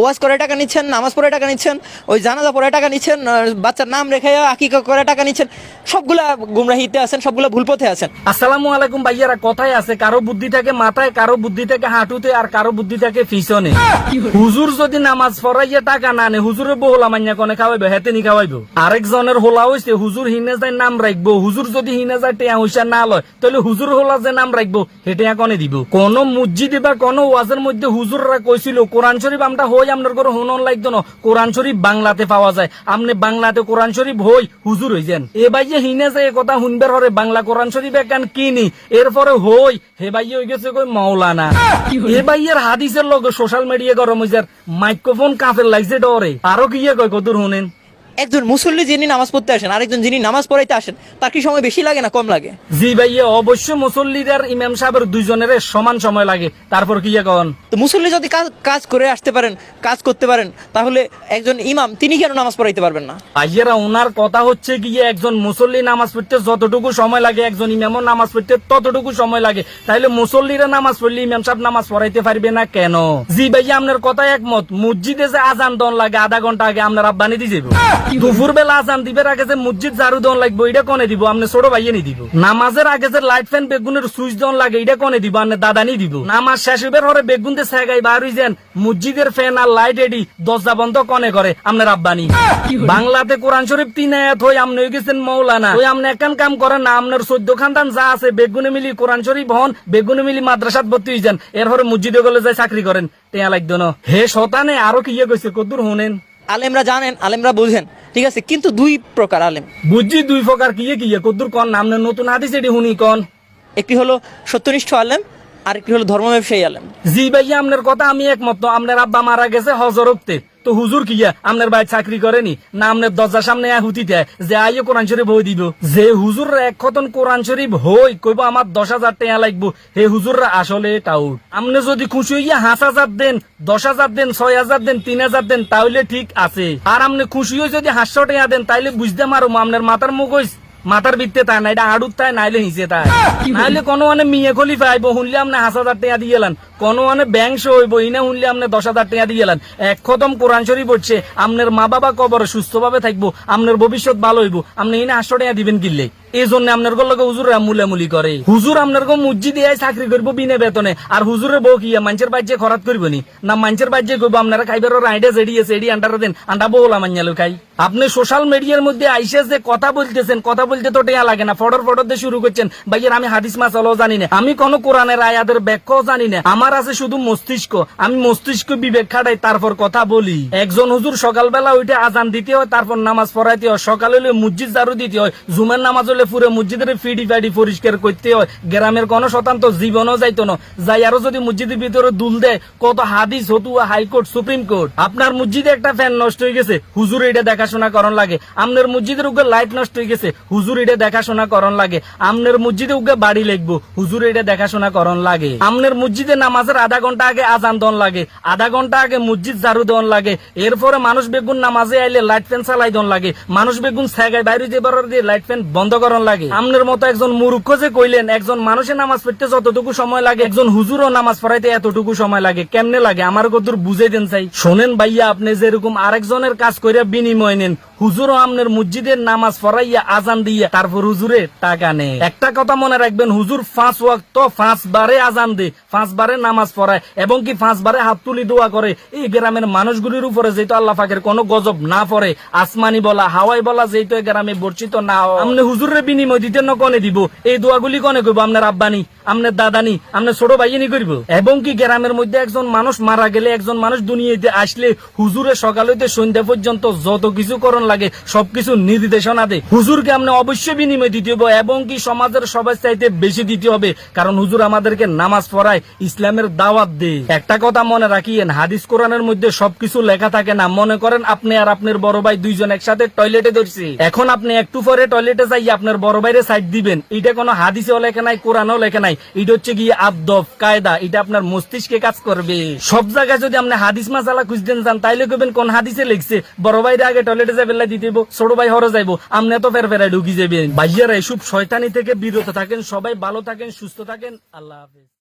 ওয়াজ করে টাকা নিচ্ছেন, নামাজ পড়ে টাকা নিচ্ছেন, ওই জানাজা পড়ে টাকা নিচ্ছেন বাচ্চার নাম রেখে আকিকা করে টাকা নিচ্ছেন, সবগুলা গুমরাহিতে আছেন, সবগুলা ভুল পথে আছেন। আসসালামু আলাইকুম ভাইয়ারা, কথায় আছে? কারও বুদ্ধি থাকে মাথায়, কারও বুদ্ধি থাকে হাঁটুতে, আর কারও বুদ্ধি থাকে পিছনে। হুজুর যদি নামাজ পড়াইয়া টাকা না নে হুজুরের বহুলা মাইয়া কনে খাওয়াইবে, হেতে নি খাওয়াইবো। আরেকজনের হোলা হইছে, হুজুর হিনে যায় নাম রাখব হুজুর যদি হিনে যায় টেয়া হইসা না লয়, তাহলে হুজুর হোলা যে নাম রাখব হেটে কনে দিব। কোন মসজিদে বা কোন ওয়াজের মধ্যে হুজুররা কইছিল, কোরআন শরীফ আমরা হই আপনার করে হনন লাগতো না? কোরআন শরীফ বাংলাতে পাওয়া যায়। আপনি বাংলাতে কোরআন শরীফ হই, হুজুর হই যান এ ভাই যে হিনে যে কথা শুনবার হরে বাংলা কোরআন শরীফ একান কিনি, এরপরে হই, হে ভাই হয়ে গেছে কই মাওলানা। এ ভাইয়ের হাদিসের লগে সোশ্যাল মিডিয়া গরম হইছে মাইক্রোফোন কাফের লাগছে ডরে। আরও কি কয় কদুর শুনেন? একজন মুসল্লি যিনি নামাজ পড়তে আসেন আরেকজন যিনি নামাজ পড়াইতে আসেন তার কি সময় বেশি লাগে না কম লাগে? জি ভাইয়া অবশ্য মুসল্লিদের ইমাম সাহেবের দুইজনের সমান সময় লাগে। তারপর কি কন? তো মুসল্লি যদি কাজ কাজ করে আসতে পারেন কাজ করতে পারেন তাহলে একজন ইমাম তিনি কেন নামাজ পড়াইতে পারবেন না? ভাইয়েরা ওনার কথা হচ্ছে গিয়ে একজন মুসল্লি নামাজ পড়তে যতটুকু সময় লাগে একজন ইমামও নামাজ পড়তে ততটুকু সময় লাগে। তাইলে মুসল্লিরা নামাজ পড়লে ইমাম সাহেব নামাজ পড়াইতে পারবে না কেন? জি ভাইয়া আপনার কথা একমত। মসজিদে যে আজান দন লাগে আধা ঘণ্টা আগে আপনার আব্বানি দিয়ে যাব দুপুর বেলা আজান দিবের আগে যে মসজিদ লাগবে এটা কনে দিব? আপনি ছোট ভাইয়ে নি দিব। নামাজের আগে যে লাইট ফ্যান, বেগুনের সুইচ দন লাগে এটা কনে দিব? আপনি দাদানি দিব। নামাজ শেষ হইবার হরে বেগুন হই যান মসজিদের ফ্যান আর লাইট এডি দরজা বন্ধ কনে করে বাংলাতে কোরআন শরীফ তিন আয়াত, হই আপনি হয়ে গেছেন মৌলানা ওই আপনি একান কাম করেন না আপনার চোদ্দ খানদান যা আছে, বেগুনে মিলি কোরআন শরীফ হন, বেগুনে মিলি মাদ্রাসাত ভর্তি হয়ে যান এর হরে মসজিদে গেলে যাই চাকরি করেন। টেয়া লাগতো না। হে শতানে, আরও কি ইয়ে কইছে? কদ্দুর শুনেন আলেমরা জানেন আলেমরা বুঝেন ঠিক আছে? কিন্তু দুই প্রকার আলেম। বুঝছি দুই প্রকার কি কি কদ্দুর কন নাম নতুন হাদিস এটি হুনি কন। একটি হলো সত্যনিষ্ঠ আলেম আর একটি হলো ধর্ম ব্যবসায়ী আলেম। জি ভাইয়া আপনার কথা আমি একমত। আপনার আব্বা মারা গেছে হজরতে। তো হুজুর কি আপনার ভাই চাকরি করেনি। না আপনার দরজার সামনে হুতি দেয়। যে আইয়ে কোরআন শরীফ হই দিব। যে হুজুর এক খতন কোরআন শরীফ হই, কইব আমার দশ হাজার টাকা লাগবো। হে হুজুররা আসলে টাউট আপনি যদি খুশি হইয়া হাঁস হাজার দেন, দশ হাজার দেন, ছয় হাজার দেন, তিন হাজার দেন, তাহলে ঠিক আছে। আর আপনি খুশি হয়ে যদি হাঁসশো টাকা দেন, তাইলে বুঝতে মারো আপনার মাথার মুখ হইস মাথার ভিত্তে তাই না, এটা আড়ুত তাই, নাইলে হিসে তাই। নাইলে কোনো মানে মিয়ে খলি পাইব শুনলে আপনি হাজার হাজার টাকা দিয়ে এলান। কোনো মানে ব্যাংক হইব, ইনে শুনলে আপনি দশ হাজার টাকা দিয়ে এলান। এক খতম কোরআন শরীফ হচ্ছে আপনার মা বাবা কবর সুস্থভাবে থাকব আপনার ভবিষ্যৎ ভালো হইব। আপনি ইনে আটশো টাকা দিবেন কিনলে। এই জন্য আপনার লগে হুজুর মুলামুলি করে। হুজুর আপনার গো মুজি দিয়ে চাকরি করব বিনা বেতনে। আর হুজুরের বউ কি, মানুষের বাজ্যে খরাত করব নি, মানুষের বাজ্যে করব আপনারা খাইবার আইডে জেডি এডি আন্ডার দেন, আন্ডা বউলা মান্যালো খাই। আপনি সোশ্যাল মিডিয়ার মধ্যে আইসে যে কথা বলতেছেন, কথা বলতে তো টেয়া লাগে না। ফটর ফটর দিয়ে শুরু করছেন, ভাইয়ের আমি হাদিস মাসালও জানি না। আমি কোন কোরআনের আয়াদের ব্যাখ্যাও জানি না। আমার আছে শুধু মস্তিষ্ক। আমি মস্তিষ্ক বিবেক খাটাই, তারপর কথা বলি। একজন হুজুর সকালবেলা উঠে আজান দিতে হয়, তারপর নামাজ পড়াইতে হয়। সকালে হলে মসজিদ জারু দিতে হয়। জুমের নামাজ হলে পুরো মসজিদের ফিডি ফাডি পরিষ্কার করতে হয়। গ্রামের কোনো শতান্ত জীবনও যাইতো না। যাই আরও যদি মসজিদের ভিতরে দুল দেয়, কত হাদিস হতুয়া হাইকোর্ট, সুপ্রিম কোর্ট। আপনার মসজিদে একটা ফ্যান নষ্ট হয়ে গেছে। হুজুর এটা দেখাশোনা করন লাগে। আপনার মসজিদের উগে লাইট নষ্ট হয়ে গেছে। হুজুর এটা দেখাশোনা করন লাগে। আপনার মসজিদে উগে বাড়ি লাগবো হুজুর এটা দেখাশোনা করন লাগে। আপনার মসজিদে নামাজের আধা ঘণ্টা আগে আজান দন লাগে। আধা ঘণ্টা আগে মসজিদ ঝাড়ু দন লাগে। এরপরে মানুষ বেগুন নামাজে আইলে লাইট ফ্যান চালাই দন লাগে। মানুষ বেগুন ছাগায় বাইরে যে বড় দিয়ে লাইট ফ্যান বন্ধ করন লাগে। আমনের মতো একজন মূর্খ যে কইলেন, একজন মানুষের নামাজ পড়তে যতটুকু সময় লাগে, একজন হুজুরও নামাজ পড়াইতে এতটুকু সময় লাগে। কেমনে লাগে? আমার কদূর বুঝে দেন চাই। শোনেন ভাইয়া, আপনি যেরকম আরেকজনের কাজ কইরা বিনিময় নেন। হুজুরও আপনার মসজিদের নামাজ পড়াইয়া আজান দিয়া তারপর হুজুরে টাকা নেয়। একটা কথা মনে রাখবেন, হুজুর পাঁচ ওয়াক্ত পাঁচ বারে আজান দে পাঁচ বারে নামাজ পড়ায় এবং কি পাঁচ বারে হাত তুলি দোয়া করে। এই গ্রামের মানুষগুলির উপরে যেহেতু আল্লাহ ফাঁকের কোনো গজব না পড়ে, আসমানি বলা, হাওয়াই বলা যেহেতু গ্রামে বর্ষিত না আপনি হুজুরের বিনিময় দিতে ন কনে দিব, এই দোয়াগুলি কনে করব আপনার আব্বানি? আপনার দাদানি আপনার ছোট ভাইয়েনি করব? এবং কি গ্রামের মধ্যে একজন মানুষ মারা গেলে একজন মানুষ দুনিয়াতে আসলে হুজুরে সকাল হইতে সন্ধ্যা পর্যন্ত যত কিছু করণ লাগে, সবকিছু নির্দেশনা দে হুজুরকে আপনি অবশ্যই বিনিময় দিতে হবে এবং কি সমাজের সবার চাইতে বেশি দিতে হবে, কারণ হুজুর আমাদেরকে নামাজ পড়ায় ইসলামের দাওয়াত দে একটা কথা মনে রাখিয়েন, হাদিস কোরআনের মধ্যে সবকিছু লেখা থাকে না। মনে করেন আপনি আর আপনার বড় ভাই দুইজন একসাথে টয়লেটে ধরছি। এখন আপনি একটু পরে টয়লেটে যাই আপনার বড় ভাইরে সাইড দিবেন। এটা কোনো হাদিসেও লেখা নাই, কোরআনও লেখা নাই। এটা হচ্ছে গিয়ে আদব কায়দা, এটা আপনার মস্তিষ্কে কাজ করবে। সব জায়গায় যদি আপনি হাদিস মাসালা খুঁজতেন যান, তাইলে কবেন কোন হাদিসে লিখছে, বড় ভাইরে আগে টয়লেটে যাই দিতে ছোট ভাই হরে যাইবো আপনি তো ফের ফেরাই ঢুকি যাবেন ভাইয়ারা, এসব শয়তানি থেকে বিরত থাকেন, সবাই ভালো থাকেন, সুস্থ থাকেন, আল্লাহ হাফেজ।